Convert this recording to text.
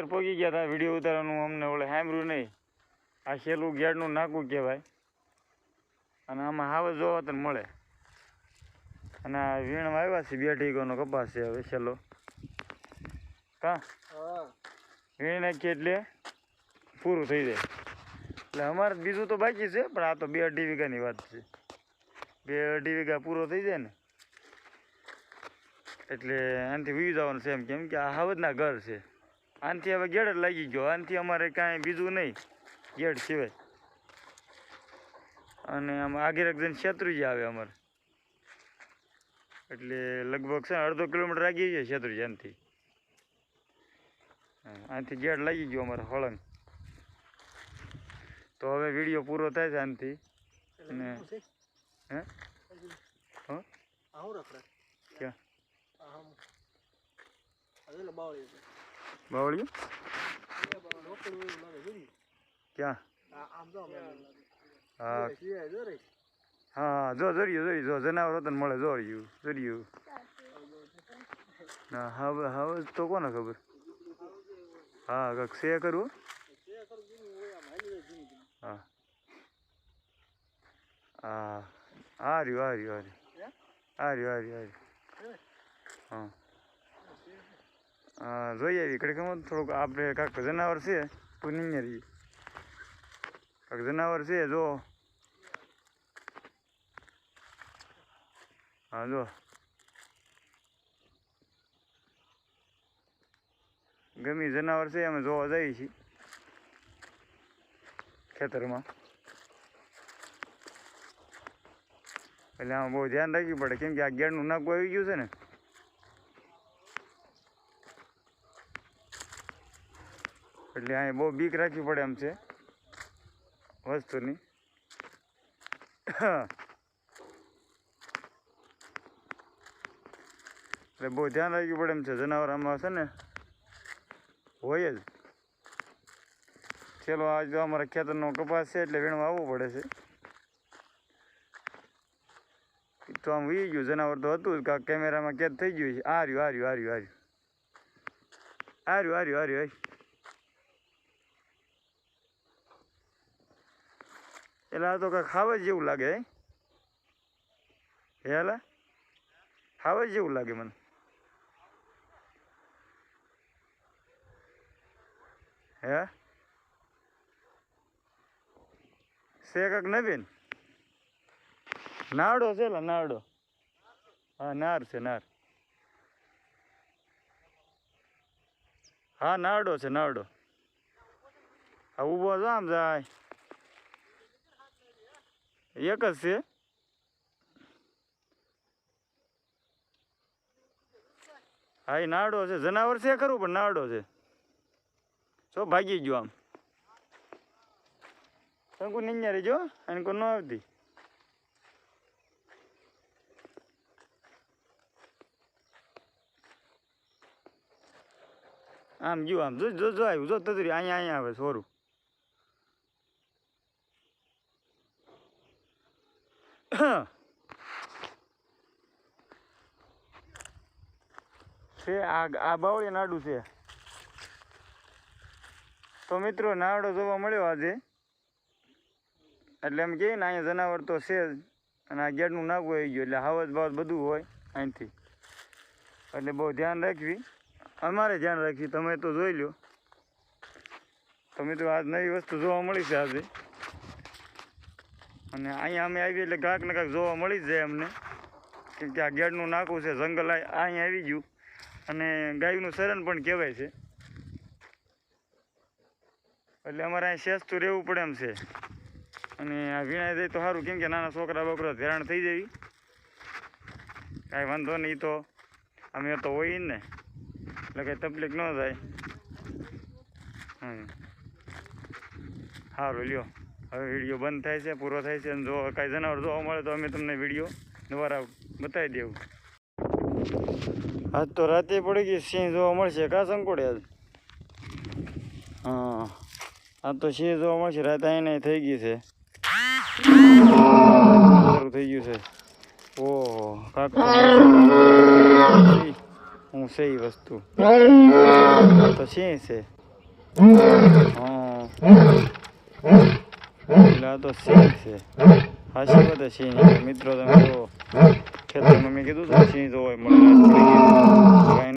ખેતર પોગી ગયા હતા વીડિયો ઉતારવાનું અમને ઓલે સાંભળ્યું નહીં. આ છેલ્લું ગેડનું નાકું કહેવાય. અને આમાં હાવે જોવા તને મળે. અને આ વીણ આવ્યા છે બે ટીકોનો કપાસ છે હવે છેલ્લો. કા? હા. વીણ નાખીએ એટલે પૂરું થઈ જાય. એટલે અમારે બીજું તો બાકી છે પણ આ તો બે અઢી વીઘાની વાત છે. બે અઢી વીઘા પૂરો થઈ જાય ને. એટલે આનાથી વી જવાનું છે એમ કેમ કે આ હાવજના ઘર છે. આનાથી હવે ગેડ જ લાગી ગયો. આનથી અમારે કાંઈ બીજું નહીં. ગેડ સિવાય. અને આમ આગેરક જઈને શેત્રુજી આવે અમારે. એટલે લગભગ છે અડધો કિલોમીટર આગી જાય શેત્રુજી આનથી. આનાથી ગેડ લાગી ગયો અમારે હળંગ. તો હવે વીડિયો પૂરો થાય છે આનથી. અને ને- હે? ક્યાં? બાવળિયું? ક્યાં? હા. હા જો જોર્યું જોઈ જો જનાવર હતો મળે જોર્યું જોર્યું. ના હવે હવે તો કોને ખબર? હા કાંઈક શે કરવું? હા. હા આ રહ્યું આ રહ્યું આ રહ્યું આ રહ્યું આ રહ્યું હા. હા જોઈએ આવી કડીકમાં થોડુંક આપણે કાંક જનાવર છે તો નહીં રહીએ કાંક જનાવર છે, જો. હા, જો. ગમે જનાવર છે, અમે જોવા જઈએ છીએ ખેતરમાં. એટલે આમાં બહુ ધ્યાન રાખવું પડે, કેમ કે આ ગેરનું નાકું આવી ગયું છે ને. એટલે અહીં બહુ બીક રાખવી પડે એમ છે. વસ્તુની. એટલે બહુ ધ્યાન રાખવું પડે એમ છે. જનાવર આમાં છે ને, હોય જ. ચલો આજ તો અમારા ખેતરનો કપાસ છે એટલે વીણવા આવવું પડે છે. તો આમ વી ગયું. જનાવર તો હતું જ કેમેરામાં કેદ થઈ ગયું છે. આર્યું આર્યું આર્યું આર્યું આર્યું આર્યું આર્યું રહ્યું આ રહ્યું આ રહ્યું આ રહ્યું એટલે આ તો કાંઈક ખાવા જેવું લાગે, હે? હેલા? ખાવા જેવું લાગે મને. હે? છે કાંક નવીન? નાડો છે, લા નાવડો હા, નાર છે, નાર. હા નારડો છે નારડો હા, ઊભો આમ જાય એક જ છે. હા, એ નાડો છે. જનાવર છે ખરું, પણ નાડો છે. છો ભાગી ગયો આમ. શંકુ નિંજા રેજો અને કોઈ ન આવતી. આમ ગયું આમ જો જો આવ્યું. જો તતરી, અહીંયા અહીંયા આવે, સોરું. છે, આ આ બાવળી નાડું છે. તો મિત્રો નાવડો જોવા મળ્યો આજે. એટલે એમ કહે ને, અહીંયા જનાવર તો છે જ. અને આ ગેડનું નાગું આવી ગયું, એટલે હાવજ બાવજ બધું હોય અહીંથી. એટલે બહુ ધ્યાન રાખવી. અમારે ધ્યાન રાખવી, તમે તો જોઈ લો તો મિત્રો, આજ નવી વસ્તુ જોવા મળી છે આજે. અને અહીંયા અમે આવીએ એટલે કાંક ને કાંક જોવા મળી જ જાય અમને. કેમ કે આ ગેડનું નાકું છે, જંગલ અહીંયા આવી ગયું. અને ગાયનું શરણ પણ કહેવાય છે. એટલે અમારે અહીં સેસ્તું રહેવું પડે એમ છે. અને આ વીણાઈ જાય તો સારું, કેમ કે નાના છોકરા બોકરા હેરાન થઈ જાય. કાંઈ વાંધો નહીં તો અમે તો હોય ને, એટલે કંઈ તકલીફ ન થાય. સારું લ્યો. હવે વીડિયો બંધ થાય છે, પૂરો થાય છે, અને જો કાંઈ જનાવર જોવા મળે તો અમે તમને વીડિયો દ્વારા બતાવી દેવું. આજ તો રાતે પડી ગઈ સિંહ જોવા મળશે કા સંકોડે આજ? હા આ તો સિંહ જોવા મળશે, રાતે અહીંયા થઈ ગઈ છે. થઈ ગયું છે. ઓહો, કાક. હું છે એ વસ્તુ? તો સિંહ છે. હા. આ તો સિંહ છે. હાસી બધા સિંહ. મિત્રો તમે તો ખેતરમાં મેં કીધું તો સિંહ જોવાય મળે.